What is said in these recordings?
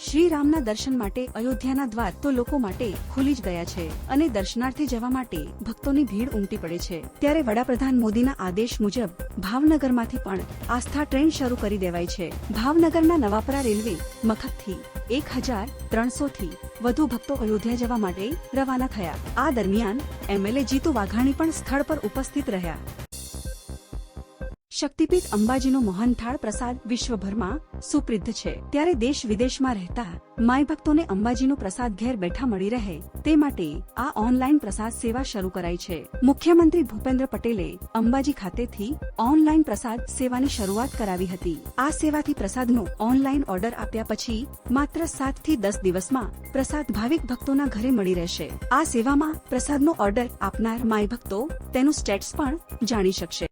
શ્રી રામના દર્શન માટે અયોધ્યાના દ્વાર તો લોકો માટે ખુલી જ ગયા છે અને દર્શનાર્થે જવા માટે ભક્તોની ભીડ ઉમટી પડે છે. ત્યારે વડાપ્રધાન મોદીના આદેશ મુજબ ભાવનગરમાંથી પણ આસ્થા ટ્રેન શરૂ કરી દેવાઈ છે. ભાવનગરના નવાપરા રેલવે મખતથી એક હજાર ત્રણસો થી વધુ ભક્તો અયોધ્યા જવા માટે રવાના થયા. આ દરમિયાન એમએલએ જીતુ વાઘાણી પણ સ્થળ પર ઉપસ્થિત રહ્યા. શક્તિપીઠ અંબાજીનો મોહનથાળ પ્રસાદ વિશ્વભરમાં સુપ્રિદ્ધ છે. ત્યારે દેશ વિદેશમાં રહેતા માય ભક્તોને અંબાજીનો પ્રસાદ ઘેર બેઠા મળી રહે તે માટે આ ઓનલાઈન પ્રસાદ સેવા શરૂ કરાઈ છે. મુખ્યમંત્રી ભૂપેન્દ્ર પટેલે અંબાજી ખાતેથી ઓનલાઈન પ્રસાદ સેવાની શરૂઆત કરાવી હતી. આ સેવાથી પ્રસાદનો ઓનલાઈન ઓર્ડર આપ્યા પછી માત્ર સાતથી દસ દિવસમાં પ્રસાદ ભાવિક ભક્તોના ઘરે મળી રહેશે. આ સેવામાં પ્રસાદનો ઓર્ડર આપનાર માય ભક્તો તેનું સ્ટેટસ પણ જાણી શકશે.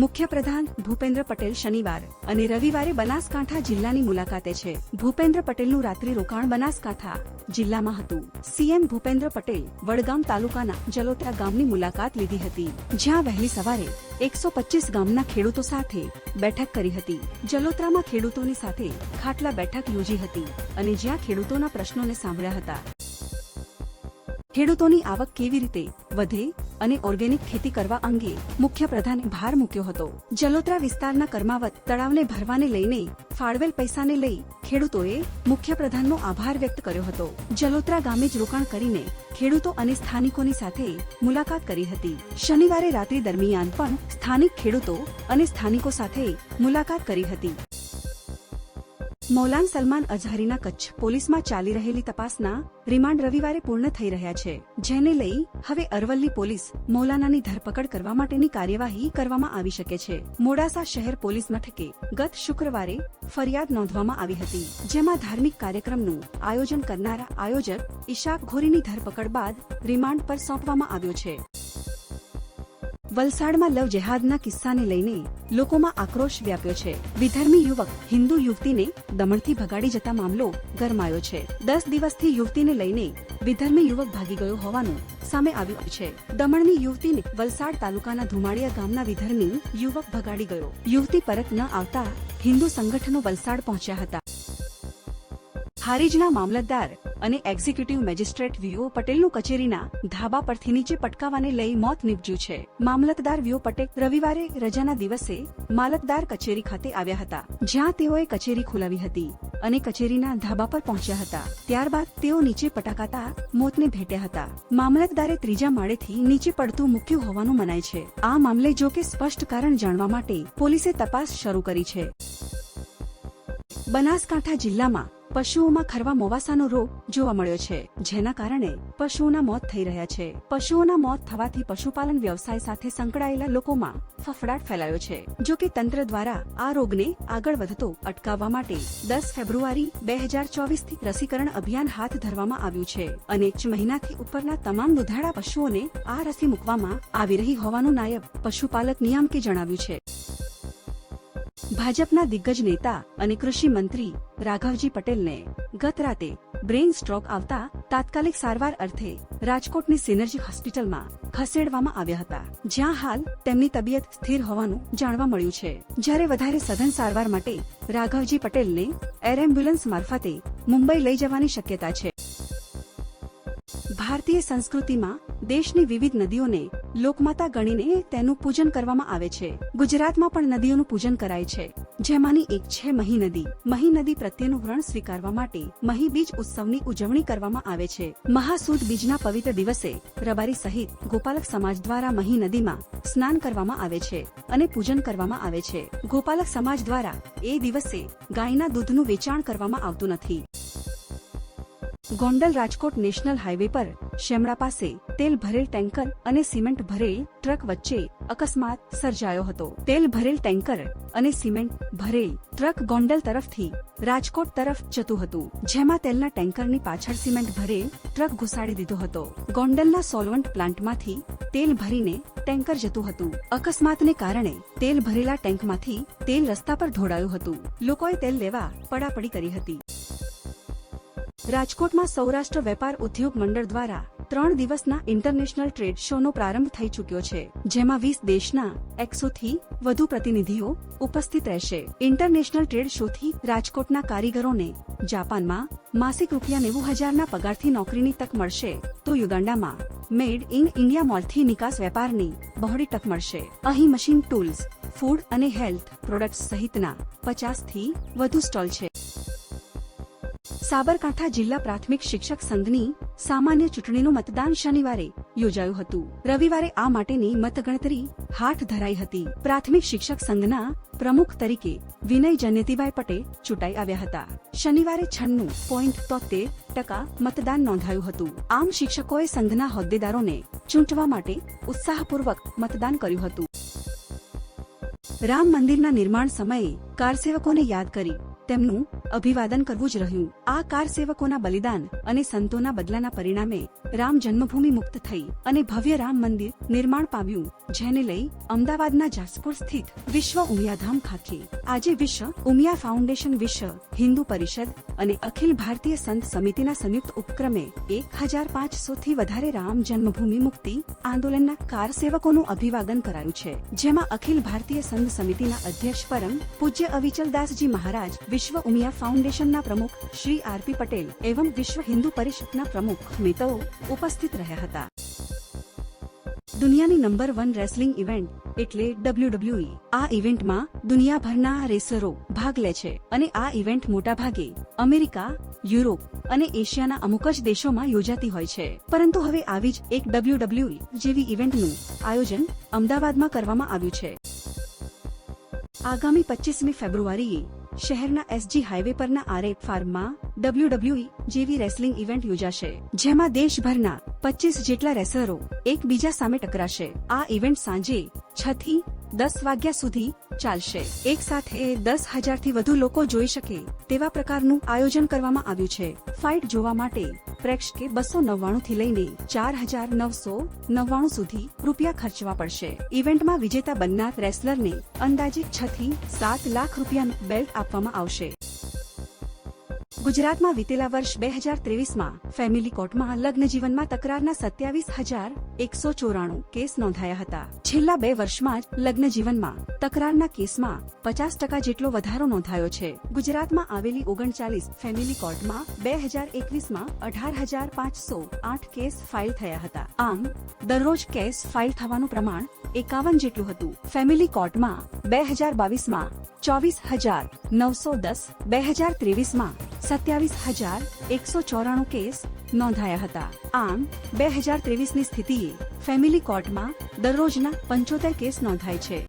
મુખ્યપ્રધાન ભૂપેન્દ્ર પટેલ શનિવાર અને રવિવારે બનાસકાંઠા જિલ્લાની મુલાકાતે છે. ભૂપેન્દ્ર પટેલનું રાત્રિ રોકાણ બનાસકાંઠા જિલ્લામાં હતું. સીએમ ભૂપેન્દ્ર પટેલ વડગામ તાલુકાના જલોત્રા ગામની મુલાકાત લીધી હતી, જ્યાં વહેલી સવારે એકસો પચીસ ગામના ખેડૂતો સાથે બેઠક કરી હતી. જલોત્રામાં ખેડૂતોની સાથે ખાટલા બેઠક યોજી હતી અને જ્યાં ખેડૂતોના પ્રશ્નોને સાંભળ્યા હતા. ખેડૂતોની આવક કેવી રીતે વધે અને ઓર્ગેનિક ખેતી કરવા અંગે મુખ્યપ્રધાને ભાર મૂક્યો હતો. જલોત્રા વિસ્તારના કર્માવત તળાવને ભરવાને લઈને ફાળવેલ પૈસાને લઈ ખેડૂતોએ મુખ્યપ્રધાનનો આભાર વ્યક્ત કર્યો હતો. જલોત્રા ગામે જ રોકાણ કરીને ખેડૂતો અને સ્થાનિકોની સાથે મુલાકાત કરી હતી. શનિવારે રાત્રિ દરમિયાન પણ સ્થાનિક ખેડૂતો અને સ્થાનિકો સાથે મુલાકાત કરી હતી. મૌલાન સલમાન અઝહરીના કચ્છ પોલીસમાં ચાલી રહેલી તપાસના રિમાન્ડ રવિવારે પૂર્ણ થઈ રહ્યા છે, જેને લઈ હવે અરવલ્લી પોલીસ મૌલાનાની ધરપકડ કરવા માટેની કાર્યવાહી કરવામાં આવી શકે છે. મોડાસા શહેર પોલીસ મથકે ગત શુક્રવારે ફરિયાદ નોંધવામાં આવી હતી, જેમાં ધાર્મિક કાર્યક્રમનું આયોજન કરનારા આયોજક ઈશાક ઘોરીની ધરપકડ બાદ રિમાન્ડ પર સોંપવામાં આવ્યો છે. વલસાડમાં લવ જેહાદના કિસ્સાને લઈને લોકોમાં આક્રોશ વ્યાપ્યો છે. વિધર્મી યુવક, હિન્દુ યુવતીને દમણથી ભગાડી જતા મામલો ગરમાયો છે. દસ દિવસથી યુવતીને લઈને વિધર્મી યુવક ભાગી ગયો હોવાનું સામે આવ્યું છે. દમણની યુવતીને વલસાડ તાલુકાના ધુમાડિયા ગામના વિધર્મી યુવક ભગાડી ગયો. યુવતી પરત ન આવતા હિન્દુ સંગઠનો વલસાડ પહોંચ્યા હતા. હારીજના મામલતદાર અને એક્ઝિક્યુટિવ મેજિસ્ટ્રેટ વીઓ પટેલનું કચેરીના ધાબા પરથી નીચે પટકાવાને લઈ મોત નીપજ્યું છે. મામલતદાર વીઓ પટેલ રવિવારે રજાના દિવસે માલતદાર કચેરી ખાતે આવ્યા હતા, જ્યાં તેઓએ કચેરી ખોલાવી હતી અને કચેરીના ધાબા પર પહોંચ્યા હતા. ત્યારબાદ તેઓ નીચે પટાકાતા મોતને ભેટ્યા હતા. મામલતદારે ત્રીજા માળેથી નીચે પડતું મૂક્યું હોવાનું મનાય છે. આ મામલે જો કે સ્પષ્ટ કારણ જાણવા માટે પોલીસે તપાસ શરૂ કરી છે. બનાસકાંઠા જિલ્લામાં પશુઓમાં ખરવા મોવાસાનો રોગ જોવા મળ્યો છે, જેના કારણે પશુઓના મોત થઈ રહ્યા છે. પશુઓના મોત થવાથી પશુપાલન વ્યવસાય સાથે સંકળાયેલા લોકોમાં ફફડાટ ફેલાયો છે. જો કે તંત્ર દ્વારા આ રોગને આગળ વધતો અટકાવવા માટે દસ ફેબ્રુઆરી બે હજાર ચોવીસથી રસીકરણ અભિયાન હાથ ધરવામાં આવ્યું છે અને એક મહિનાથી ઉપરના તમામ દુધાળા પશુઓને આ રસી મૂકવામાં આવી રહી હોવાનું નાયબ પશુપાલક નિયામકે જણાવ્યું છે. ભાજપના દિગ્ગજ નેતા અને કૃષિ મંત્રી રાઘવજી પટેલને ગત રાતે બ્રેઇન સ્ટ્રોક આવતા તાત્કાલિક સારવાર અર્થે રાજકોટની સિનર્જી હોસ્પિટલમાં ખસેડવામાં આવ્યા હતા, જ્યાં હાલ તેમની તબિયત સ્થિર હોવાનું જાણવા મળ્યું છે. જ્યારે વધારે સઘન સારવાર માટે રાઘવજી પટેલને એર એમ્બ્યુલન્સ મારફતે મુંબઈ લઈ જવાની શક્યતા છે. ભારતીય સંસ્કૃતિમાં દેશની વિવિધ નદીઓને લોકમાતા ગણીને તેનું પૂજન કરવામાં આવે છે. ગુજરાતમાં પણ નદીઓનું પૂજન કરાય છે. જેમાંની એક છે મહી નદી. મહી નદી પ્રત્યેનું ઋણ સ્વીકારવા માટે મહી બીજ ઉત્સવની ઉજવણી કરવામાં આવે છે. મહાસુદ બીજના પવિત્ર દિવસે રબારી સહિત ગોપાલક સમાજ દ્વારા મહી નદીમાં સ્નાન કરવામાં આવે છે અને પૂજન કરવામાં આવે છે. ગોપાલક સમાજ દ્વારા એ દિવસે ગાયના દૂધનું વેચાણ કરવામાં આવતું નથી. ગોંડલ રાજકોટ નેશનલ હાઈવે પર શેમડા પાસે તેલ ભરેલ ટેન્કર અને સિમેન્ટ ભરેલ ટ્રક વચ્ચે અકસ્માત સર્જાયો હતો. તેલ ભરેલ ટેન્કર અને સિમેન્ટ ભરેલ ટ્રક ગોંડલ તરફથી રાજકોટ તરફ જતું હતું, જેમાં તેલના ટેન્કરની પાછળ સિમેન્ટ ભરેલ ટ્રક ઘુસાડી દીધો હતો. ગોંડલના સોલવન્ટ પ્લાન્ટમાંથી તેલ ભરીને ટેન્કર જતું હતું. અકસ્માતને કારણે તેલ ભરેલા ટેન્કમાંથી તેલ રસ્તા પર ઢોળાયું હતું. લોકોએ તેલ લેવા પડાપડી કરી હતી. રાજકોટમાં સૌરાષ્ટ્ર વેપાર ઉદ્યોગ મંડળ દ્વારા ત્રણ દિવસના ઇન્ટરનેશનલ ટ્રેડ શોનો પ્રારંભ થઈ ચૂક્યો છે, જેમાં વીસ દેશના એકસો થી વધુ પ્રતિનિધિઓ ઉપસ્થિત રહેશે. ઇન્ટરનેશનલ ટ્રેડ શોથી રાજકોટના કારીગરોને જાપાનમાં માસિક રૂપિયા નેવું હજારના પગારથી નોકરીની તક મળશે, તો યુગાન્ડામાં મેડ ઇન ઇન્ડિયા મોલથી નિકાસ વેપારની બહોળી તક મળશે. અહીં મશીન ટૂલ્સ ફૂડ અને હેલ્થ પ્રોડક્ટ્સ સહિતના પચાસથી વધુ સ્ટોલ છે. સાબરકાંઠા જિલ્લા પ્રાથમિક શિક્ષક સંઘની સામાન્ય ચૂંટણીનું મતદાન શનિવારે યોજાયું હતું. રવિવારે આ માટેની મતગણતરી હાથ ધરાઈ હતી. પ્રાથમિક શિક્ષક સંઘના પ્રમુખ તરીકે વિનય જનેતીભાઈ પટેલ ચૂંટાઈ આવ્યા હતા. શનિવારે છન્નું પોઈન્ટ તોતેર ટકા મતદાન નોંધાયું હતું. આમ શિક્ષકોએ સંઘના હોદ્દેદારોને ચૂંટવા માટે ઉત્સાહપૂર્વક મતદાન કર્યું હતું. રામ મંદિરના નિર્માણ સમયે કારસેવકોને યાદ કરી તેમનું અભિવાદન કરવું જ રહ્યું. આ કારસેવકોના બલિદાન અને સંતોના બદલાના પરિણામે રામ જન્મભૂમિ મુક્ત થઈ અને ભવ્ય રામ મંદિર નિર્માણ પામ્યું, જેને લઈ અમદાવાદના જાસપુર સ્થિત વિશ્વ ઉમિયાધામ ખાતે આજે વિશ્વ ઉમિયા ફાઉન્ડેશન વિશ્વ હિન્દુ પરિષદ અને અખિલ ભારતીય સંત સમિતિના સંયુક્ત ઉપક્રમે એક હજાર પાંચસો થી વધારે રામ જન્મભૂમિ મુક્તિ આંદોલનના કાર સેવકોનું અભિવાદન કરાયું છે, જેમાં અખિલ ભારતીય સંત સમિતિના અધ્યક્ષ પરમ પૂજ્ય અવિચલદાસજી મહારાજ વિશ્વ ઉમિયા ફાઉન્ડેશનના પ્રમુખ શ્રી આરપી પટેલ એવં વિશ્વ હિન્દુ પરિષદના પ્રમુખ મિતો ઉપસ્થિત રહ્યા હતા. દુનિયાની નંબર વન રેસલિંગ ઇવેન્ટ એટલે ડબલ્યુ આ ઇવેન્ટમાં દુનિયાભરના રેસરો ભાગ લે છે અને આ ઇવેન્ટ મોટાભાગે અમેરિકા, યુરોપ અને એશિયાના અમુક જ દેશોમાં યોજાતી હોય છે. પરંતુ હવે આવી જ એક ડબલ્યુડબલ્યુ જેવી ઇવેન્ટનું આયોજન અમદાવાદમાં કરવામાં આવ્યું છે. આગામી પચીસમી ફેબ્રુઆરીએ શહેરના એસજી હાઈવે પરના આરએ ફાર્મમાં ડબલ્યુ જેવી રેસલિંગ ઇવેન્ટ યોજાશે, જેમાં દેશભરના પચીસ જેટલા રેસરો એકબીજા સામે ટકરાશે. આ ઇવેન્ટ સાંજે છ થી દસ વાગ્યા સુધી ચાલશે. એક સાથે દસ હજારથી વધુ લોકો જોઈ શકે તેવા પ્રકારનું આયોજન કરવામાં આવ્યું છે. ફાઇટ જોવા માટે પ્રેક્ષકે બસો નવ્વાણું થી લઈને ચાર હજાર નવસો નવ્વાણું સુધી રૂપિયા ખર્ચવા પડશે. ઇવેન્ટમાં વિજેતા બનનાર રેસલરને અંદાજે છ થી સાત લાખ રૂપિયાનું બેલ્ટ આપવામાં આવશે. ગુજરાતમાં વીતેલા વર્ષ બે હજાર ત્રેવીસમાં ફેમિલી કોર્ટમાં લગ્ન જીવનમાં તકરારના સત્યાવીસ હજાર એકસો ચોરાણું કેસ નોંધાયા હતા. છેલ્લા બે વર્ષમાં જ લગ્ન જીવનમાં તકરારના કેસમાં પચાસ ટકા જેટલો વધારો નોંધાયો છે. ગુજરાતમાં આવેલી ઓગણચાલીસ ફેમિલી કોર્ટમાં બે હજાર એકવીસમાં અઢાર હજાર પાંચસો આઠ કેસ ફાઇલ થયા હતા. આમ, દરરોજ કેસ ફાઇલ થવાનું પ્રમાણ એકાવન જેટલું હતું. ફેમિલી કોર્ટમાં બે હજાર બાવીસમાં ચોવીસ હજાર નવસો દસ, બે હજાર ત્રેવીસમાં સત્યાવીસ હજાર એકસો ચોરાણું કેસ નોંધાયા હતા. આમ, બે હજાર ત્રેવીસની સ્થિતિએ ફેમિલી કોર્ટમાં દરરોજના પંચોતેર કેસ નોંધાય છે.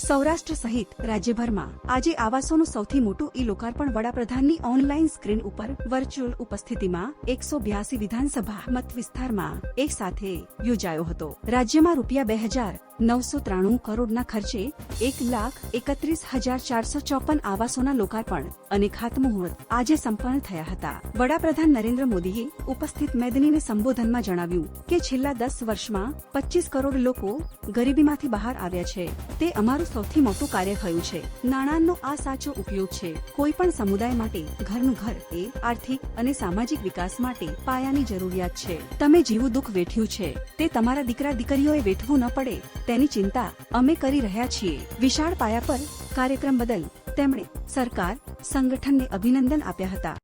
સૌરાષ્ટ્ર સહિત રાજ્યભરમાં આજે આવાસોનું સૌથી મોટું ઈ લોકાર્પણ વડાપ્રધાનની ઓનલાઈન સ્ક્રીન ઉપર વર્ચ્યુઅલ ઉપસ્થિતિમાં એકસો બ્યાસી વિધાનસભા મત વિસ્તારમાં એક સાથે યોજાયો હતો. રાજ્યમાં રૂપિયા બે હજાર નવસો ત્રાણું કરોડના ખર્ચે એક લાખ એકત્રીસ હજાર ચારસો ચોપન આવાસોના લોકાર્પણ અને ખાતમુહૂર્ત આજે સંપન્ન થયા હતા. વડાપ્રધાન નરેન્દ્ર મોદીએ ઉપસ્થિત મેદનીને સંબોધનમાં જણાવ્યું કે છેલ્લા દસ વર્ષમાં પચીસ કરોડ લોકો ગરીબીમાંથી બહાર આવ્યા છે. તે અમારું સૌથી મોટું કાર્ય થયું છે. નાણાંનો આ સાચો ઉપયોગ છે. કોઈ પણ સમુદાય માટે ઘરનું ઘર એ આર્થિક અને સામાજિક વિકાસ માટે પાયાની જરૂરિયાત છે. તમે જેવું દુઃખ વેઠ્યું છે. તે તમારા દીકરા દીકરીઓએ વેઠવું ન પડે. તેની ચિંતા અમે કરી રહ્યા છીએ. વિશાળ પાયા પર કાર્યક્રમ બદલ તેમણે સરકાર સંગઠનને અભિનંદન આપ્યા હતા.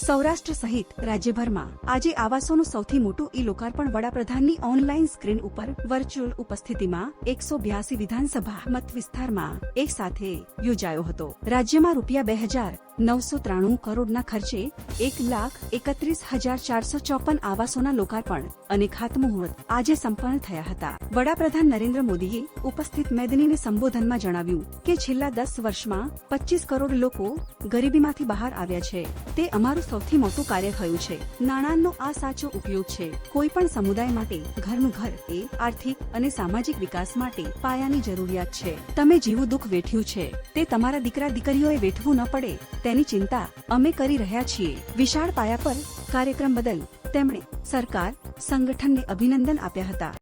સૌરાષ્ટ્ર સહિત રાજ્યભરમાં આજે આવાસોનું સૌથી મોટું ઈ લોકાર્પણ વડાપ્રધાનની ઓનલાઈન સ્ક્રીન ઉપર વર્ચ્યુઅલ ઉપસ્થિતિમાં એકસો બ્યાસી વિધાનસભા મત વિસ્તારમાં એક સાથે યોજાયો હતો. રાજ્યમાં રૂપિયા બે હજાર નવસો ત્રાણું કરોડના ખર્ચે એક લાખ એકત્રીસ હજાર ચારસો ચોપન આવાસોના લોકાર્પણ અને ખાતમુહૂર્ત આજે સંપન્ન થયા હતા. વડાપ્રધાન નરેન્દ્ર મોદીએ ઉપસ્થિત મેદનીને સંબોધનમાં જણાવ્યું કે છેલ્લા દસ વર્ષમાં પચીસ કરોડ લોકો ગરીબીમાંથી બહાર આવ્યા છે. તે અમારું સૌથી મોટું કાર્ય થયું છે. નાણાંનો આ સાચો ઉપયોગ છે. કોઈ પણ સમુદાય માટે ઘરનું ઘર એ આર્થિક અને સામાજિક વિકાસ માટે પાયાની જરૂરિયાત છે. તમે જેવું દુઃખ વેઠ્યું છે. તે તમારા દીકરા દીકરીઓએ વેઠવું ન પડે તેની ચિંતા અમે કરી રહ્યા છીએ. વિશાળ પાયા પર કાર્યક્રમ બદલ તેમણે સરકાર સંગઠનને અભિનંદન આપ્યા હતા.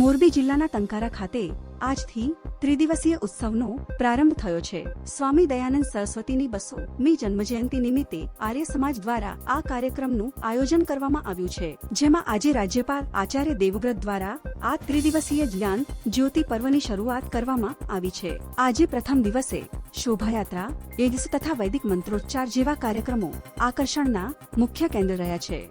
મોરબી જિલ્લાના ટંકારા ખાતે આજથી ત્રિદિવસીય ઉત્સવનો પ્રારંભ થયો છે. સ્વામી દયાનંદ સરસ્વતીની બસો મી જન્મજયંતિ નિમિત્તે આર્ય સમાજ દ્વારા આ કાર્યક્રમનું આયોજન કરવામાં આવ્યું છે. જેમાં આજે રાજ્યપાલ આચાર્ય દેવવ્રત દ્વારા આ ત્રિદિવસીય જ્ઞાન જ્યોતિ પર્વની શરૂઆત કરવામાં આવી છે. આજે પ્રથમ દિવસે શોભાયાત્રા એડ્સ તથા વૈદિક મંત્રોચ્ચાર જેવા કાર્યક્રમો આકર્ષણના મુખ્ય કેન્દ્ર રહ્યા છે.